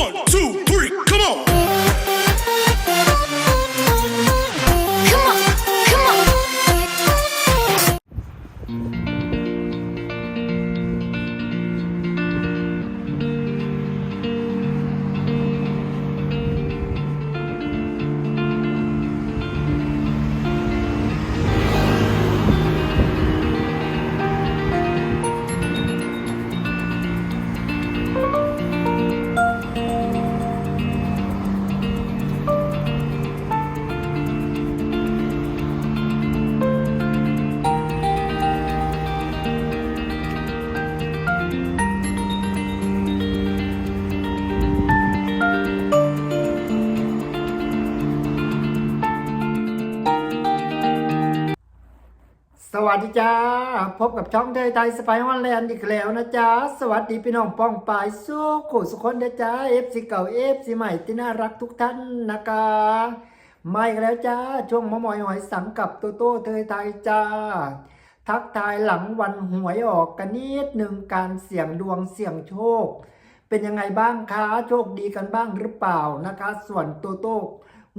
One, two, วัสดีจ้า พบกับช่องไทยไทยสไปฮอนแลนด์อีกแล้วนะจ๊ะ สวัสดีพี่น้องป้องปายสู้ขู่สุขคนนะจ๊ะเอฟซีเก่าเอฟซีใหม่ที่น่ารักทุกท่านนะคะมาอีกแล้วจ้า ช่วงมะมอยหอยสังกับโตโต้เทยไทยจ้า ทักทายหลังวันหวยออกกันนิดหนึ่งการเสี่ยงดวงเสี่ยงโชค เป็นยังไงบ้างคะโชคดีกันบ้างหรือเปล่านะคะ ส่วนโตโต้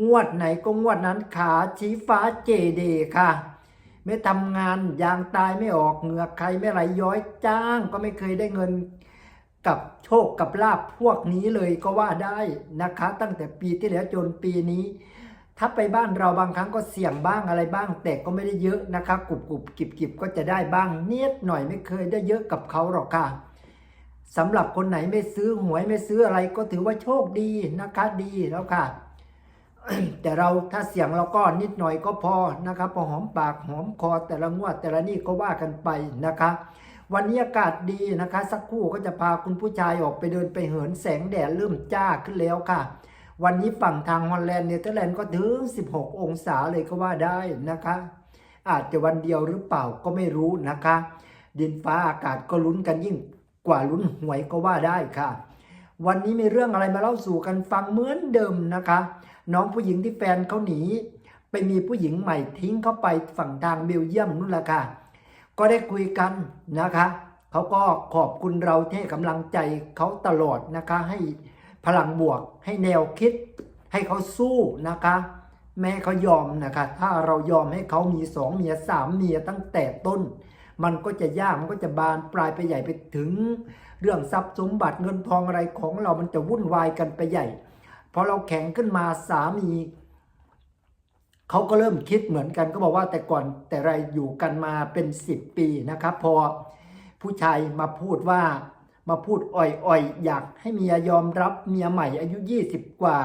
งวดไหนก็งวดนั้นขาชี้ฟ้าเจเดค่ะ ไม่ทำงานยางตายไม่ออกเหงือกใครไม่ไหลย้อยจ้าง ก็ไม่เคยได้เงินกับโชคกับลาบพวกนี้เลยก็ว่าได้นะคะ ตั้งแต่ปีที่แล้วจนปีนี้ ถ้าไปบ้านเราบางครั้งก็เสี่ยงบ้างอะไรบ้าง แต่ก็ไม่ได้เยอะนะคะกรุบกรุบกิบกิบก็จะได้บ้างเนียดหน่อยไม่เคยได้เยอะกับเขาหรอกค่ะสำหรับคนไหนไม่ซื้อหวยไม่ซื้ออะไรก็ถือว่าโชคดีนะคะดีแล้วค่ะ แต่เราถ้าเสียงเราก็นิดหน่อยก็พอนะครับพอหอมปากหอมคอแต่ละงวดแต่ละนี่ก็ว่ากันไปนะคะ วันนี้อากาศดีนะคะ สักครู่ก็จะพาคุณผู้ชายออกไปเดินไปเหินแสงแดดเริ่มจ้าขึ้นแล้วค่ะ วันนี้ฝั่งทางฮอลแลนด์เนเธอร์แลนด์ก็ถึง 16 องศาเลยก็ว่าได้นะคะ อาจจะวันเดียวหรือเปล่าก็ไม่รู้นะคะ ดินฟ้าอากาศก็ลุ้นกันยิ่งกว่าลุ้นหวยก็ว่าได้ค่ะ วันนี้มีเรื่องอะไรมาเล่าสู่กันฟังเหมือนเดิมนะคะ น้องผู้หญิงที่แฟนเขาหนี ไปมีผู้หญิงใหม่ทิ้งเขาไปฝั่งทางเบลเยียมนู่นแหละค่ะ ก็ได้คุยกันนะคะเขาก็ขอบคุณเราที่กำลังใจเขาตลอดนะคะ ให้พลังบวกให้แนวคิด ให้เขาสู้นะคะ แม้เขายอมนะคะ ถ้าเรายอมให้เขามีสองเมียสามเมียตั้งแต่ต้น มันก็จะยากมันก็จะบานปลายไปใหญ่ไปถึง เรื่องทรัพย์สมบัติเงินทองอะไรของเรามันจะวุ่นวายกันไปใหญ่ พอเราแข็งขึ้นมาสามีเขาก็เริ่มคิดเหมือนกันก็บอกว่าแต่ก่อนแต่ไรอยู่กันมาเป็นสิบปีนะครับ พอผู้ชายมาพูดว่ามาพูดอ่อยๆ อยากให้เมียยอมรับเมียใหม่อายุ 20 กว่า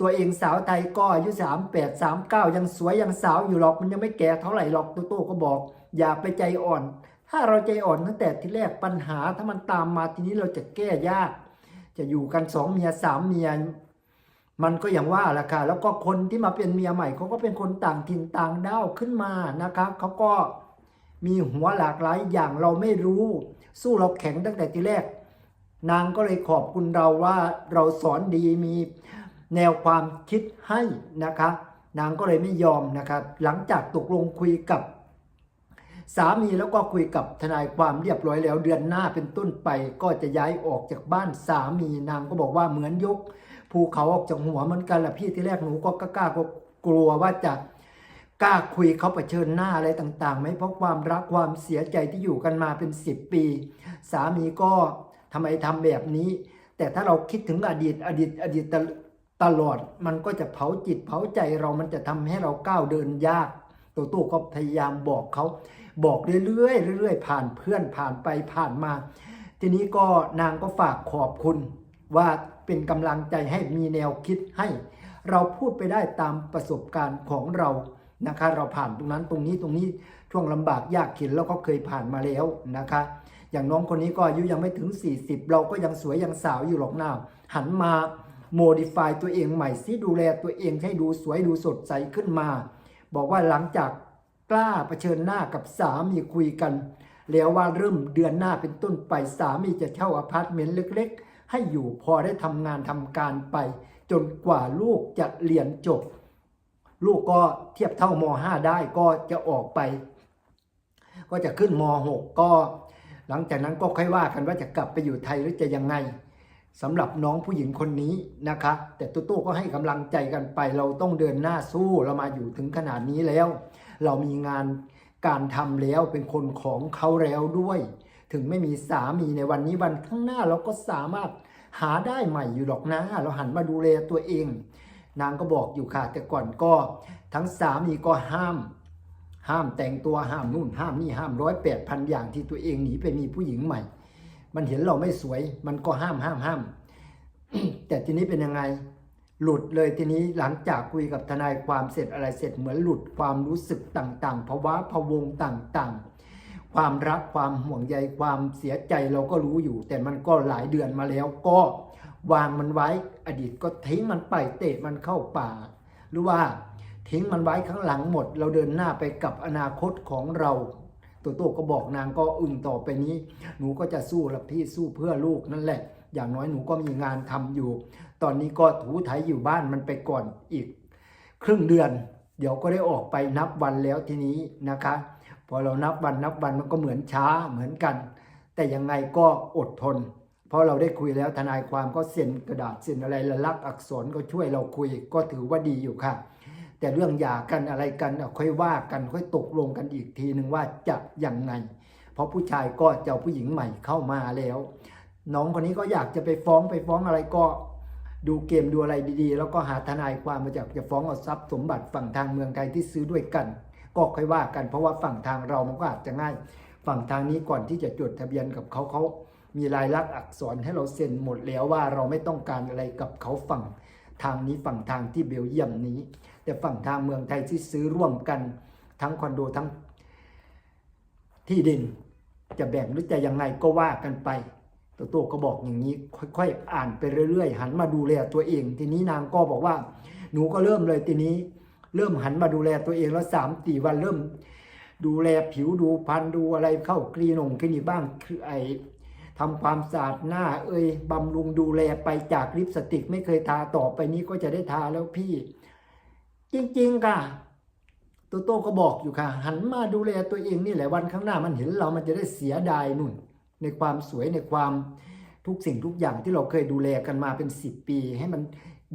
ตัวเองสาวไทยก็อายุ 38 39 ยังสวยยังสาวอยู่หรอกมันยังไม่แก่เท่าไหร่หรอกโตโต้ก็บอก อย่าไปใจอ่อน ถ้าเราใจอ่อนตั้งแต่ที่แรกปัญหาถ้ามันตามมาทีนี้เราจะแก้ยาก จะอยู่กันสองเมียสามเมีย มันก็อย่างว่าแหละค่ะแล้วก็คนที่มาเป็นเมียใหม่เขาก็เป็นคนต่างถิ่นต่างด้าวขึ้นมานะคะเขาก็มีหัวหลากหลายอย่างเราไม่รู้ สู้เราแข็งตั้งแต่ทีแรก นางก็เลยขอบคุณเราว่าเราสอนดีมีแนวความคิดให้นะคะ นางก็เลยไม่ยอมนะครับ หลังจากตกลงคุยกับ สามีแล้วก็คุยกับทนายความเรียบร้อยแล้วเดือนหน้าเป็นต้นไปก็จะย้ายออกจากบ้านสามีนางก็บอกว่าเหมือนยก ภูเขาออกจากหัวเหมือนกันแหละพี่ที่แรกหนูก็กล้าก็กลัวว่าจะกล้าคุยเขาเผชิญหน้าอะไรต่างๆไหมเพราะความรักความเสียใจที่อยู่กันมาเป็นสิบปี สามีก็ทำไมทำแบบนี้ แต่ถ้าเราคิดถึงอดีตอดีตอดีตตลอดมันก็จะเผาจิตเผาใจเรามันจะทำให้เราก้าวเดินยากโตโต้ก็พยายามบอกเขาบอกเรื่อยๆเรื่อยๆผ่านเพื่อนผ่านไปผ่านมา ทีนี้ก็นางก็ฝากขอบคุณว่า เป็นกำลังใจให้มีแนวคิดให้ เราพูดไปได้ตามประสบการณ์ของเรานะคะเราผ่านตรงนั้นตรงนี้ตรงนี้ช่วงลำบากยากเข็นเราก็เคยผ่านมาแล้วนะคะ อย่างน้องคนนี้ก็อายุยังไม่ถึง 40 เราก็ยังสวยยังสาวอยู่หรอกหน้าหันมาโมดิฟายตัวเองใหม่ซิดูแลตัวเองให้ดูสวยดูสดใสขึ้นมา บอกว่าหลังจากกล้าเผชิญหน้ากับสามีคุยกัน แล้วว่าเริ่มเดือนหน้าเป็นต้นไปสามีจะเช่าอพาร์ตเมนต์เล็ก ๆ ให้อยู่พอได้ทำงานทำการไป จนกว่าลูกจะเรียนจบ ลูกก็เทียบเท่าม5ได้ก็จะออกไป ก็จะขึ้นม6ก็ หลังจากนั้นก็ค่อยว่ากันว่าจะกลับไปอยู่ไทยหรือจะยังไงสำหรับน้องผู้หญิงคนนี้นะคะ แต่ตุ๊ตู้ก็ให้กำลังใจกันไป เราต้องเดินหน้าสู้เรามาอยู่ถึงขนาดนี้แล้ว เรามีงานการทำแล้วเป็นคนของเขาแล้วด้วย ถึงไม่มีสามีในวันนี้วันข้างหน้าเราก็สามารถหาได้ใหม่อยู่หรอกนะ เราหันมาดูแลตัวเอง นางก็บอกอยู่ค่ะ แต่ก่อนก็ทั้งสามีก็ห้าม ห้ามแต่งตัวห้ามนู่นห้ามนี่ห้ามร้อยแปดพันอย่างที่ตัวเองหนีไปมีผู้หญิงใหม่ มันเห็นเราไม่สวย มันก็ห้ามห้ามห้าม แต่ทีนี้เป็นยังไง หลุดเลยทีนี้หลังจากคุยกับทนายความเสร็จอะไรเสร็จเหมือนหลุดความรู้สึกต่างๆภาวะพะวงต่าง ๆ ความรักความห่วงใยความเสียใจเราก็รู้อยู่ แต่มันก็หลายเดือนมาแล้วก็วางมันไว้อดีตก็ทิ้งมันไปเตะมันเข้าป่า หรือว่าทิ้งมันไว้ข้างหลังหมด เราเดินหน้าไปกับอนาคตของเราตัวโตก็บอกนางก็อึ้งต่อไปนี้ หนูก็จะสู้ละพี่สู้เพื่อลูกนั่นแหละ อย่างน้อยหนูก็มีงานทำอยู่ ตอนนี้ก็ถูไถอยู่บ้านมันไปก่อนอีก ครึ่งเดือน เดี๋ยวก็ได้ออกไปนับวันแล้วทีนี้นะคะ พอเรานับวันนับวันมันก็เหมือนช้าเหมือนกัน แต่ยังไงก็อดทน เพราะเราได้คุยแล้วทนายความก็เซ็นกระดาษเซ็นอะไรละลักอักษรก็ช่วยเราคุยก็ถือว่าดีอยู่ค่ะ แต่เรื่องหย่ากันอะไรกันค่อยว่ากันค่อยตกลงกันอีกทีหนึ่งว่าจะยังไง เพราะผู้ชายก็จะเอาผู้หญิงใหม่เข้ามาแล้ว น้องคนนี้ก็อยากจะไปฟ้องไปฟ้องอะไรก็ดูเกมดูอะไรดีๆ แล้วก็หาทนายความมาจากจะฟ้องเอาทรัพย์สมบัติฝั่งทางเมืองไทยที่ซื้อด้วยกัน ก็ค่อยว่ากัน เพราะว่าฝั่งทางเรามันก็อาจจะง่าย ฝั่งทางนี้ก่อนที่จะจดทะเบียนกับเขาเขามีลายลักษณ์อักษรให้เราเซ็นหมดแล้วว่าเราไม่ต้องการอะไรกับเขาฝั่งทางนี้ฝั่งทางที่เบลเยียมนี้ แต่ฝั่งทางเมืองไทยที่ซื้อร่วมกันทั้งคอนโดทั้งที่ดินจะแบ่งหรือจะยังไงก็ว่ากันไปโตโต้ก็บอกอย่างนี้ค่อยๆ อ่านไปเรื่อยๆ หันมาดูแลตัวเอง ทีนี้นางก็บอกว่า หนูก็เริ่มเลยทีนี้ เริ่มหันมาดูแลตัวเองแล้วสามสี่วันเริ่ม ดูแลผิวดูพันดูอะไรเข้ากรีนงคลินิกบ้างคือไอทำความสะอาดหน้า เอ้ยบำรุงดูแลไปจากลิปสติก ไม่เคยทาต่อไปนี้ก็จะได้ทาแล้วพี่ จริงๆค่ะโตโต้ก็บอกอยู่ค่ะ หันมาดูแลตัวเองนี่แหละวันข้างหน้ามันเห็นเรามันจะได้เสียดายนุ่น ในความสวยในความทุกสิ่งทุกอย่างที่เราเคยดูแลกันมาเป็นสิบปี ให้มัน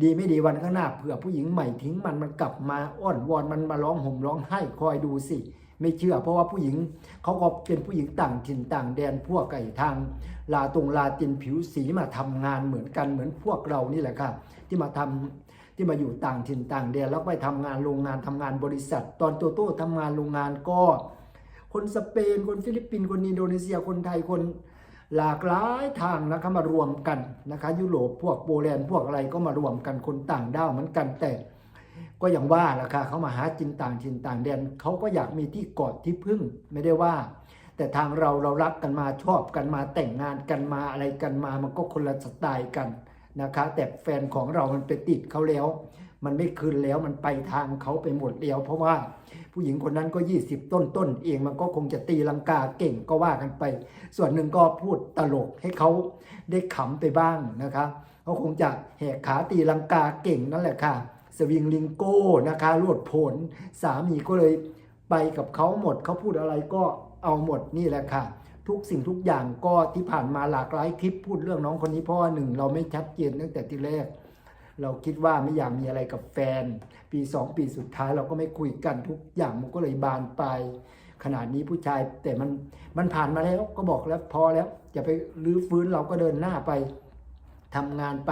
ดีไม่ดีวันข้างหน้าเผื่อผู้หญิงใหม่ทิ้งมันมันกลับมาอ้อนวอนมันมาร้องห่มร้องไห้คอยดูสิ ไม่เชื่อ เพราะว่าผู้หญิงเขาก็เป็นผู้หญิงต่างถิ่นต่างแดนพวกไก่ทาง ลาตรงลาตินผิวสีมาทำงานเหมือนกันเหมือนพวกเรานี่แหละค่ะ ที่มาทำที่มาอยู่ต่างถิ่นต่างแดนแล้วไปทำงานโรงงานทำงานบริษัท ตอนโตโต้ทำงานโรงงานก็ คนสเปนคนฟิลิปปินส์คนอินโดนีเซียคนไทยคน หลากหลายทางนะคะมารวมกันนะคะยุโรปพวกโปแลนด์พวกอะไรก็มารวมกันคนต่างด้าวเหมือนกันแต่ก็อย่างว่าราคาเขามาหาจินต่างถิ่นต่างแดนเขาก็อยากมีที่กอดที่พึ่งไม่ได้ว่า แต่ทางเราเรารักกันมาชอบกันมาแต่งงานกันมาอะไรกันมามันก็คนละสไตล์กันนะคะ แต่แฟนของเรามันไปติดเขาแล้ว มันไม่คืนแล้วมันไปทางเขาไปหมดแล้ว เพราะว่า ผู้หญิงคนนั้นก็ 20 ต้นต้นเองมันก็คงจะตีลังกาเก่งก็ว่ากันไป ส่วนหนึ่งก็พูดตลกให้เขาได้ขำไปบ้างนะคะเขาคงจะแหกขาตีลังกาเก่งนั่นแหละค่ะ สวิงลิงโก้นะคะรวดผล สามีก็เลยไปกับเขาหมดเขาพูดอะไรก็เอาหมดนี่แหละค่ะ ทุกสิ่งทุกอย่างก็ที่ผ่านมาหลากหลายคลิปพูดเรื่องน้องคนนี้เพราะว่าหนึ่งเราไม่ชัดเจนตั้งแต่ที่แรก เราคิดว่าไม่อยากมีอะไรกับแฟน ปีสองปีสุดท้ายเราก็ไม่คุยกันทุกอย่างมันก็เลยบานไปขนาดนี้ผู้ชายแต่มันมันผ่านมาแล้วก็บอกแล้วพอแล้วอย่าไปรื้อฟื้นเราก็เดินหน้าไปทำงานไป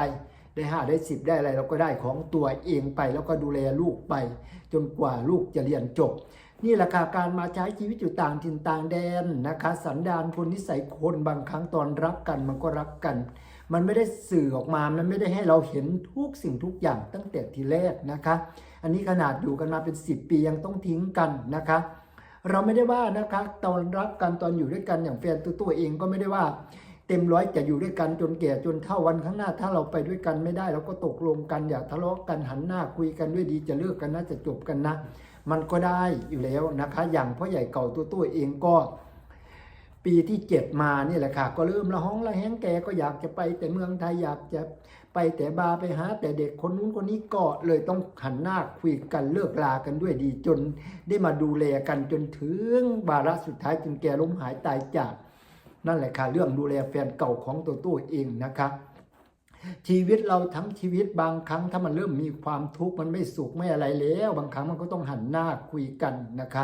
ได้ห้าได้สิบได้อะไรเราก็ได้ของตัวเองไป แล้วก็ดูแลลูกไป จนกว่าลูกจะเรียนจบ นี่แหละค่ะการมาใช้ชีวิตอยู่ต่างถิ่นต่างแดนนะคะ สันดานคนนิสัยคนบางครั้งตอนรักกันมันก็รักกัน มันไม่ได้สื่อออกมา มันไม่ได้ให้เราเห็นทุกสิ่งทุกอย่างตั้งแต่ทีแรกนะคะ อันนี้ขนาดอยู่กันมาเป็น 10 ปียังต้องทิ้งกันนะคะ เราไม่ได้ว่านะคะตอนรักกันตอนอยู่ด้วยกันอย่างแฟนตัวตัวเองก็ไม่ได้ว่า เต็มร้อยจะอยู่ด้วยกันจนแก่จนเท่าวันข้างหน้า ถ้าเราไปด้วยกันไม่ได้ เราก็ตกลงกันอย่าทะเลาะกันหันหน้าคุยกันด้วยดีจะเลิกกันนะจะจบกันนะ มันก็ได้อยู่แล้วนะคะ อย่างพ่อใหญ่เก่าตัวตัวเองก็ ปีที่เจ็ดมานี่แหละค่ะ ก็เริ่มละห้องละแห้งแกก็อยากจะไปแต่เมืองไทยอยากจะไปแต่บาร์ไปหา แต่เด็กคนนู้นคนนี้ก็เลยต้องหันหน้าคุยกันเลิกลากันด้วยดีจนได้มาดูแลกันจนถึงบาระสุดท้ายจนแกล้มหายตายจาก นั่นแหละค่ะเรื่องดูแลแฟนเก่าของตัวตัวเองนะคะชีวิตเราทั้งชีวิตบางครั้งถ้ามันเริ่มมีความทุกข์มันไม่สุขไม่อะไรแล้ว บางครั้งมันก็ต้องหันหน้าคุยกันนะคะ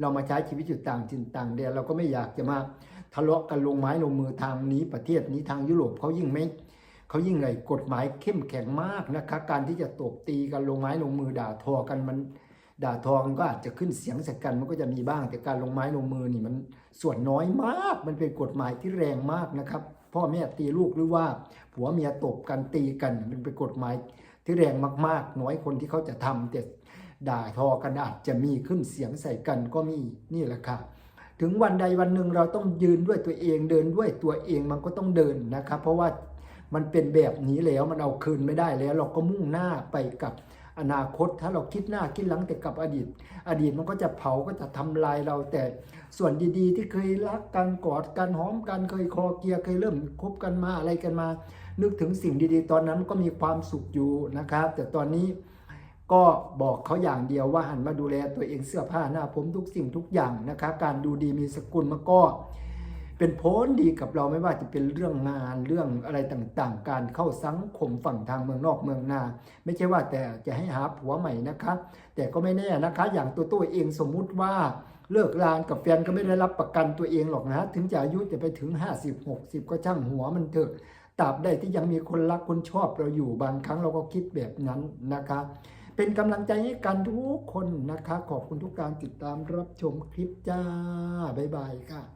เรามาใช้ชีวิตอยู่ต่างจินต่างแดนเราก็ไม่อยากจะมาทะเลาะกันลงไม้ลงมือทางนี้ประเทศนี้ทางยุโรปเขายิ่งไม่เขายิ่งไงกฎหมายเข้มแข็งมากนะคะการที่จะตบตีกันลงไม้ลงมือด่าทอกันมันด่าทอกันก็อาจจะขึ้นเสียงใส่กันมันก็จะมีบ้าง แต่การลงไม้ลงมือนี่มันส่วนน้อยมาก มันเป็นกฎหมายที่แรงมากนะครับ พ่อแม่ตีลูกหรือว่าผัวเมียตบกันตีกัน มันเป็นกฎหมายที่แรงมากๆ น้อยคนที่เขาจะทำแต่ ด่าทอกันอาจจะมีขึ้นเสียงใส่กันก็มีนี่แหละค่ะ ถึงวันใดวันหนึ่งเราต้องยืนด้วยตัวเองเดินด้วยตัวเองมันก็ต้องเดินนะครับ เพราะว่ามันเป็นแบบนี้แล้วมันเอาคืนไม่ได้แล้ว เราก็มุ่งหน้าไปกับอนาคตถ้าเราคิดหน้าคิดหลังแต่กับอดีต อดีตมันก็จะเผาก็จะทำลายเราแต่ส่วนดีๆ ที่เคยรักกันกอดกันหอมกันเคยคอเกียร์เคยเริ่มคบกันมาอะไรกันมา นึกถึงสิ่งดีๆ ตอนนั้นก็มีความสุขอยู่นะครับ แต่ตอนนี้ ก็บอกเขาอย่างเดียวว่าหันมาดูแลตัวเองเสื้อผ้าหน้าผมทุกสิ่งทุกอย่างนะคะการดูดีมีสกุลมันก็เป็นโพ้นดีกับเราไม่ว่าจะเป็นเรื่องงานเรื่องอะไรต่างๆ การเข้าสังคมฝั่งทางเมืองนอกเมืองนา ไม่ใช่ว่าแต่จะให้หาผัวใหม่นะคะแต่ก็ไม่แน่นะคะ อย่างตัวตัวเองสมมุติว่าเลิกลานกับแฟนก็ไม่ได้รับประกันตัวเองหรอกนะ ถึงจะอายุจะไปถึง 50 60 ก็ช่างหัวมันเถอะตราบใดที่ยังมีคนรักคนชอบเราอยู่บางครั้งเราก็คิดแบบนั้นนะคะ เป็นกำลังใจให้กันทุกคนนะคะ ขอบคุณทุกการติดตามรับชมคลิปจ้า บ๊ายบายค่ะ